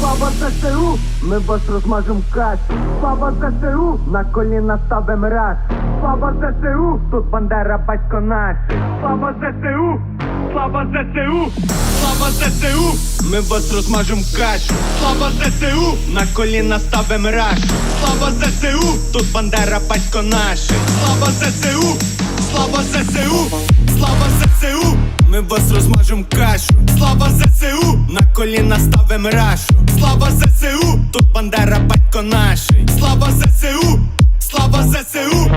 Слава ЗСУ, ми вас розмажем кашу. Слава ЗСУ, на коліна ставим раз. Слава ЗСУ, тут бандера батько наш. Слава ЗСУ, слава ЗСУ, слава ЗСУ, ми вас розмажем кашу. Слава ЗСУ, на коліна ставим рашу. Слава ЗСУ, тут бандера батько наш. Слава ЗСУ, слава ЗСУ, слава ЗСУ, вас розмажем кашу. Слава ЗСУ, на коліна ставим рашу. Слава ЗСУ, тут бандера батько наш. Слава ЗСУ, слава ЗСУ.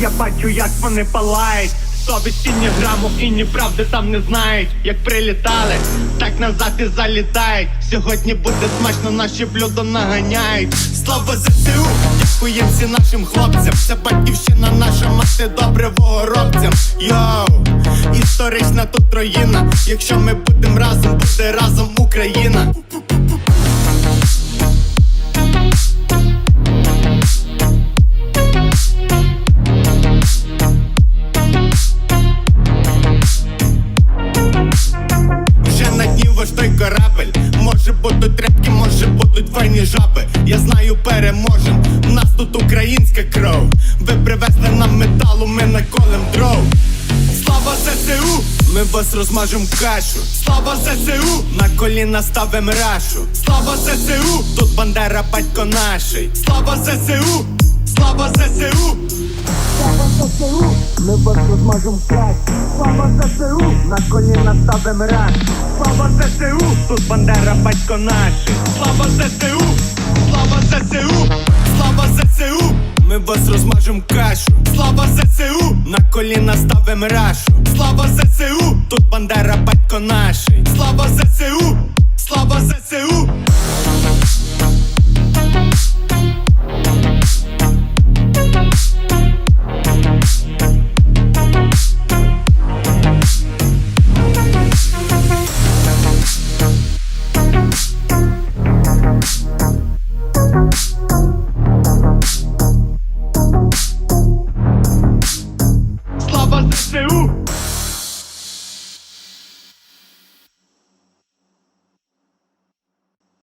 Я бачу, як вони палають. Совісті ні граму і ні правди там не знають. Як прилітали, так назад і залітають. Сьогодні буде смачно, наші блюдо наганяють. Слава ЗСУ, дякуєм всім нашим хлопцям. Це батьківщина наша мати добре вогоробцям. Йоу, історична тут троїна. Якщо ми будемо разом, буде разом Україна. Може будуть тряпки, може будуть файні жаби. Я знаю, переможем, у нас тут українська кров. Ви привезли нам металу, ми наколем дров. Слава ЗСУ, ми вас розмажем кашу. Слава ЗСУ, на коліна ставим рашу. Слава ЗСУ, тут бандера батько наший. Слава ЗСУ, слава ЗСУ! Слава ЗСУ, ми вас розмажем кашу. Слава ЗСУ, на коліна ставим рак Слава ЗСУ, тут бандера батько наші Слава ЗСУ, слава ЗСУ, слава ЗСУ! Ми вас розмажем кашу. Слава ЗСУ, на коліна ставим рашу. Слава ЗСУ, тут бандера батько наші, Слава